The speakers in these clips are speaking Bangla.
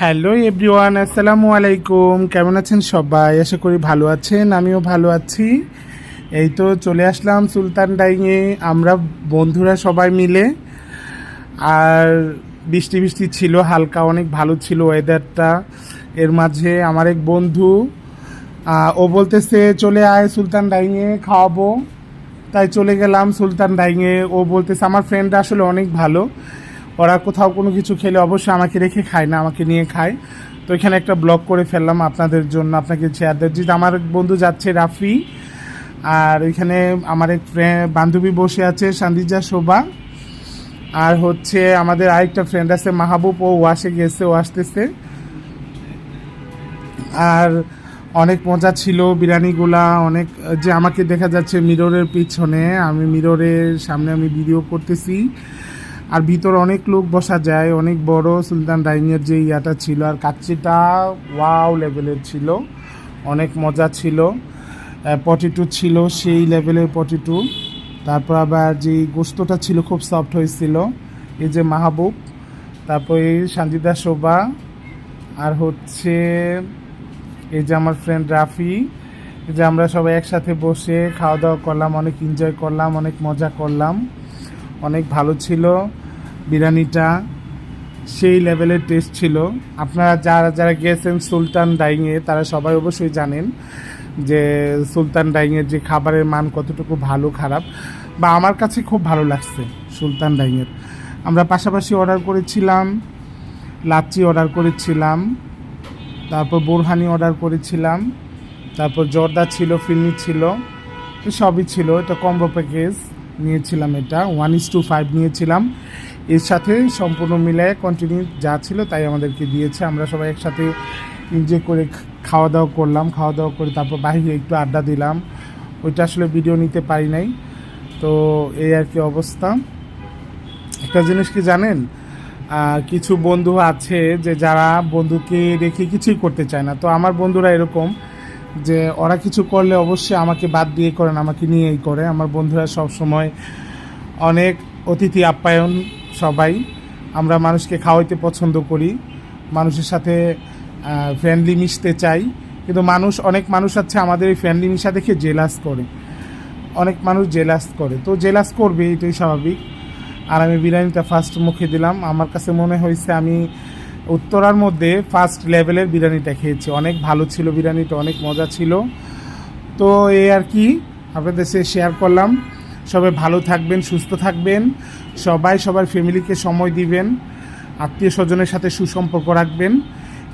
হ্যালো এভরিওয়ান, আসসালামু আলাইকুম। কেমন আছেন সবাই? আশা করি ভালো আছেন, আমিও ভালো আছি। এই তো চলে আসলাম সুলতান ডাইংয়ে আমরা বন্ধুরা সবাই মিলে। আর বৃষ্টি বৃষ্টি ছিল, হালকা অনেক ভালো ছিল ওয়েদারটা এর মাঝে আমার এক বন্ধু ও বলতেছে, চলে আয় সুলতান ডাইংয়ে খাওয়াবো। তাই চলে গেলাম সুলতান ডাইংয়ে ও বলতেছে, আমার ফ্রেন্ডরা আসলে অনেক ভালো। ওরা কোথাও কোনো কিছু খেলে অবশ্যই আমাকে রেখে খায় না, আমাকে নিয়ে খায়। তো এখানে একটা ব্লগ করে ফেললাম আপনাদের জন্য, আপনাকে শেয়ার দিচ্ছি আমার বন্ধু যাচ্ছে, রাফি, আর ওইখানে আমার এক বান্ধবী বসে আছে, সান্দিজা, শোভা। আর হচ্ছে আমাদের আরেকটা ফ্রেন্ড আছে, মাহবুব, ও ওয়াশে গেছে, ও আসতেছে। আর অনেক মজা ছিল বিরিয়ানিগুলা অনেক, যে আমাকে দেখা যাচ্ছে মিররের পিছনে, আমি মিররের সামনে আমি ভিডিও করতেছি। আর ভিতর অনেক লোক বসা যায়, অনেক বড় সুলতান ডাইনের যে ইয়াটা ছিল, আর কাচ্চিটা ওয়াও লেভেলের ছিল, অনেক মজা ছিল। পটেটো ছিল সেই লেভেলের পটেটো তারপর আবার যে গোস্তটা ছিল খুব সফট হয়েছিল, এই যে মাহবুব, তারপর এই সঞ্জিদা শোভা, আর হচ্ছে এই যে আমার ফ্রেন্ড রাফি যে আমরা সবাই একসাথে বসে খাওয়া দাওয়া করলাম, অনেক এনজয় করলাম, অনেক মজা করলাম, অনেক ভালো ছিল। বিরিয়ানিটা সেই লেভেলের টেস্ট ছিল। আপনারা যারা যারা গিয়েছেন সুলতান ডাইংয়ে, তারা সবাই অবশ্যই জানেন যে সুলতান ডাইংয়ের যে খাবারের মান কতটুকু ভালো, খারাপ বা আমার কাছে খুব ভালো লাগছে সুলতান ডাইংয়ের। আমরা পাশাপাশি অর্ডার করেছিলাম, লাচ্ছি অর্ডার করেছিলাম, তারপর বোরহানি অর্ডার করেছিলাম, তারপর জর্দা ছিল, ফিরনি ছিল, সবই ছিল। এটা কম্বো প্যাকেজ নিয়েছিলাম এটা ওয়ান ইস টু ফাইভ নিয়েছিলাম। এর সাথে সম্পূর্ণ মিলায় কন্টিনিউ যা ছিল তাই আমাদেরকে দিয়েছে। আমরা সবাই একসাথে এনজয় করে খাওয়া দাওয়া করলাম খাওয়া দাওয়া করে তারপর বাইরে একটু আড্ডা দিলাম। ওইটা আসলে ভিডিও নিতে পারি নাই। তো এই আর কি অবস্থা। একটা জিনিস কি জানেন? কিছু বন্ধু আছে যে যারা বন্ধুকে রেখে কিছুই করতে চায় না। তো আমার বন্ধুরা এরকম যে ওরা কিছু করলে অবশ্যই আমাকে বাদ দিয়ে করেন, আমাকে নিয়েই করে। আমার বন্ধুরা সব সময় অনেক অতিথি আপ্যায়ন সবাই। আমরা মানুষকে খাওয়াইতে পছন্দ করি। মানুষের সাথে ফ্রেন্ডলি মিশতে চাই। কিন্তু মানুষ, অনেক মানুষ আছে আমাদের এই ফ্রেন্ডলি মিশা দেখে জেলাস করে। অনেক মানুষ জেলাস করে। তো জেলাস করবে, এটাই স্বাভাবিক। আর আমি বিরিয়ানিটা ফার্স্ট মুখে দিলাম। আমার কাছে মনে হয়েছে আমি উত্তরার মধ্যে ফার্স্ট লেভেলের বিরিয়ানিটা খেয়েছি। অনেক ভালো ছিল বিরিয়ানিটা, অনেক মজা ছিল। তো এই আর কি আপনাদের সাথে শেয়ার করলাম। সবাই ভালো থাকবেন, সুস্থ থাকবেন। সবাই সবার ফ্যামিলিকে সময় দিবেন, আত্মীয় স্বজনের সাথে সুসম্পর্ক রাখবেন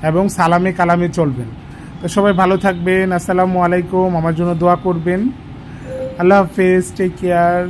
এবং সালামে কালামে চলবেন। তো সবাই ভালো থাকবেন, আসসালামু আলাইকুম, আমার জন্য দোয়া করবেন। আল্লাহ হাফেজ টেক কেয়ার